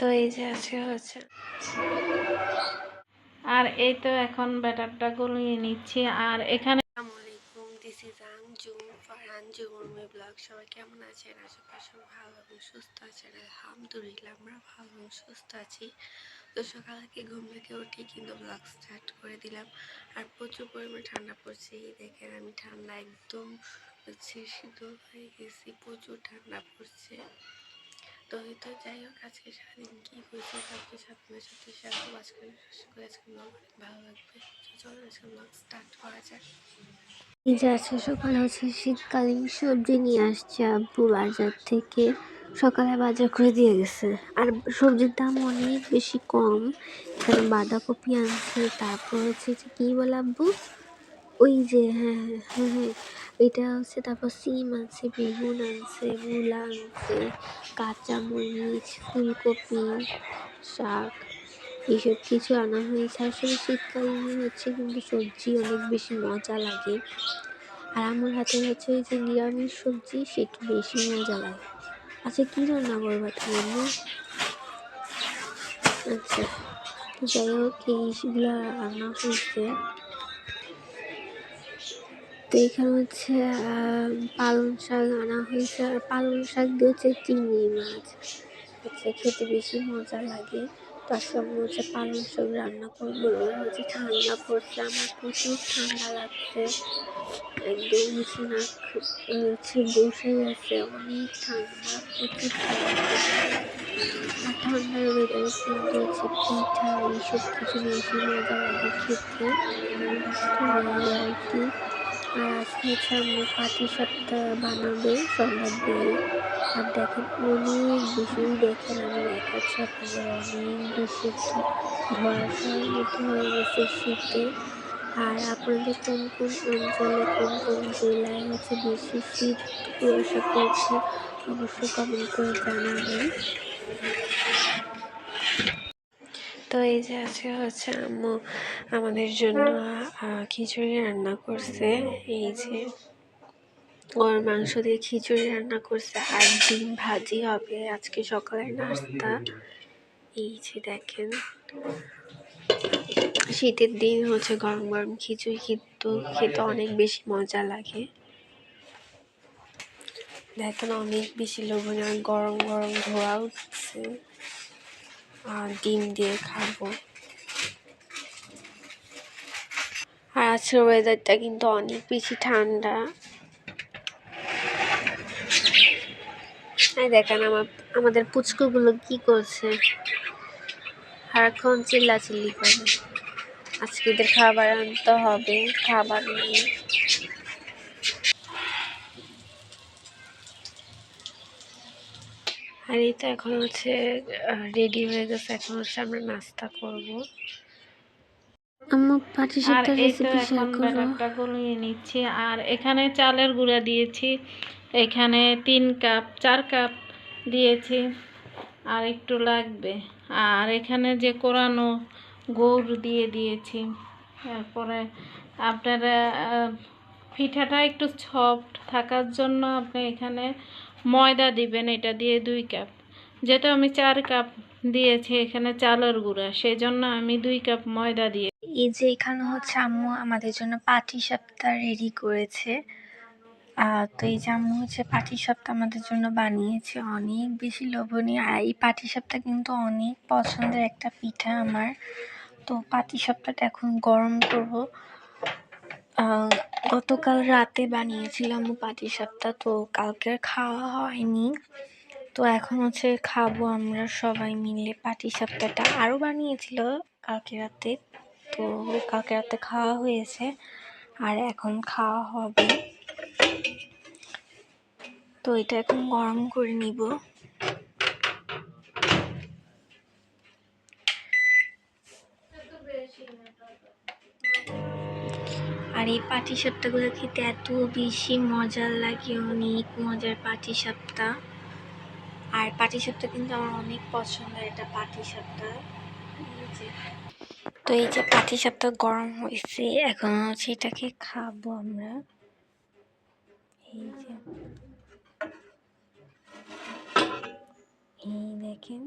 তো এই যে আছে হচ্ছে আর এই তো এখন ব্যাটারটা গলিয়ে নিচ্ছি। আর এখানে আসসালামু আলাইকুম দিস ইজ আঞ্জু ফারহান জুমুরমি ব্লগ সবাই কেমন আছেন? আশেপাশে ভালো এবং সুস্থ আছেন। আলহামদুলিল্লাহ আমরা ভালো এবং সুস্থ আছি। তো সকাল থেকে ঘুম থেকে উঠে কিন্তু ব্লগ স্টার্ট করে দিলাম। আর প্রচুর পরিমাণে ঠান্ডা পড়ছে। দেখেন আমি ঠান্ডা একদম হচ্ছে শীতল হয়ে গেছি। প্রচুর ঠান্ডা পড়ছে। তো এই তো যাই হোক, আজকে সারাদিন কী করছি কালকে সাথে সাথে শেয়ার করব। আজকে আশা আজকে ব্লগ অনেক ভালো লাগবে। চলো, আজকে ব্লগ স্টার্ট করা যাক। এই যে আজকে সকালে হচ্ছে শীতকালীন সবজি নিয়ে আসছে আব্বু বাজার থেকে। সকালে বাজার করে দিয়ে গেছে। আর সবজির দাম অনেক বেশি কম। এখানে বাঁধাকপি আনছে, তারপর হচ্ছে যে কী বলে আব্বু? ওই যে হ্যাঁ হ্যাঁ হ্যাঁ। এটা হচ্ছে তারপর সিম আনছে বেগুন আনছে, মূলা আনছে, কাঁচামরিচ, ফুলকপি, শাক এইসব কিছু আনা হয়েছে। আসলে শীতকালীন হচ্ছে, কিন্তু সবজি অনেক বেশি মজা লাগে। আর আমার হাতে হচ্ছে ওই যে নিরামিষ সবজি, সেটা বেশি মজা লাগে। আচ্ছা কী রান্না করব তুমি আচ্ছা যাই হোক এইগুলো রান্না হয়েছে। তো এখানে হচ্ছে পালং শাক আনা হয়েছে। আর পালং শাক দিয়ে হচ্ছে চিংড়ি মাছ হচ্ছে খেতে বেশি মজা লাগে। তার সঙ্গে হচ্ছে পালং শাক রান্না করব। আর হচ্ছে ঠান্ডা পড়ছে, আমার প্রচুর ঠান্ডা লাগছে। একদম হচ্ছে নাক হচ্ছে বসে গেছে, অনেক ঠান্ডা, প্রচুর আর ঠান্ডার ওয়েদারে কিন্তু হচ্ছে পিঠা, এইসব কিছু বেশি মজা লাগে খেতে। আর কি আর আজকে আমরা পাটি সাপটা বানাবে সন্ধ্যার দিয়ে আর দেখেন, অনেক বেশি দেখেন আমি দেখাচ্ছি আপনাদের, অনেক বেশি ধোয়াশার মতো হয়ে গেছে শীতে। আর আপনাদের কোন কোন অঞ্চলে কোন কোন জেলায় হচ্ছে বেশি শীত কুয়াশা পড়ছে অবশ্যই কমেন্ট করে জানাবেন। তো এই যে আজকে হচ্ছে আম্মু আমাদের জন্য খিচুড়ি রান্না করছে। এই যে ওর মাংস দিয়ে খিচুড়ি রান্না করছে আর ডিম ভাজি হবে আজকে সকালের নাস্তা। এই যে দেখেন, শীতের দিন হচ্ছে গরম গরম খিচুড়ি কিন্তু খেতে অনেক বেশি মজা লাগে। দেখেন অনেক বেশি লোভনীয়, গরম গরম ধোয়া উঠছে। আর ডিম দিয়ে খাব। আর আজকের ওয়েদারটা কিন্তু অনেক বেশি ঠান্ডা। দেখেন আমার, আমাদের পুচকুগুলো কি করছে। সারাক্ষণ চিল্লাচিল্লি করে। আজকে এদের খাবার আনতে হবে, খাবার নিয়ে আর এই তো এখন হচ্ছে রেডি হয়ে গেছে। এখন হচ্ছে আমরা নাস্তা করব। আম্মু পাটি আর সাপটা রেসিপি শেয়ার করো। গলিয়ে নিচ্ছি। আর এখানে চালের গুঁড়া দিয়েছি। এখানে তিন কাপ চার কাপ দিয়েছি। আর একটু লাগবে। আর এখানে যে কোরানো গৌর দিয়ে দিয়েছি। তারপরে আপনারা পিঠাটা একটু সফট থাকার জন্য আপনি এখানে ময়দা দিবেন, এটা দিয়ে দুই কাপ যেহেতু আমি চার কাপ দিয়েছি এখানে চালের গুঁড়া সেই জন্য আমি দুই কাপ ময়দা দিয়ে এই যে এখানে হচ্ছে আম্মু আমাদের জন্য পাটি সাপটা রেডি করেছে। তো এই যে আম্মু হচ্ছে পাটি সাপটা আমাদের জন্য বানিয়েছে। অনেক বেশি লোভনীয়। আর এই পাটি সাপটা কিন্তু অনেক পছন্দের একটা পিঠা আমার। তো পাটি সাপটাটা এখন গরম করব। গতকাল রাতে বানিয়েছিলাম পাটি সাপটা, তো কালকের খাওয়া হয়নি। তো এখন হচ্ছে খাব আমরা সবাই মিলে পাটি সাপটাটা। আরও বানিয়েছিল কালকে রাতে, তো কালকে রাতে খাওয়া হয়েছে আর এখন খাওয়া হবে। তো এটা এখন গরম করে নিব। আর এই পাটি সাপটাগুলো খেতে এত বেশি মজার লাগে, অনেক মজার পাটি সাপটা আর পাটি সাপটা কিন্তু আমার অনেক পছন্দের এটা পাটি সাপটা তো এই যে পাটি সাপটা গরম হয়েছে, এখন হচ্ছে এটাকে খাব আমরা। এই যে। এই দেখেন।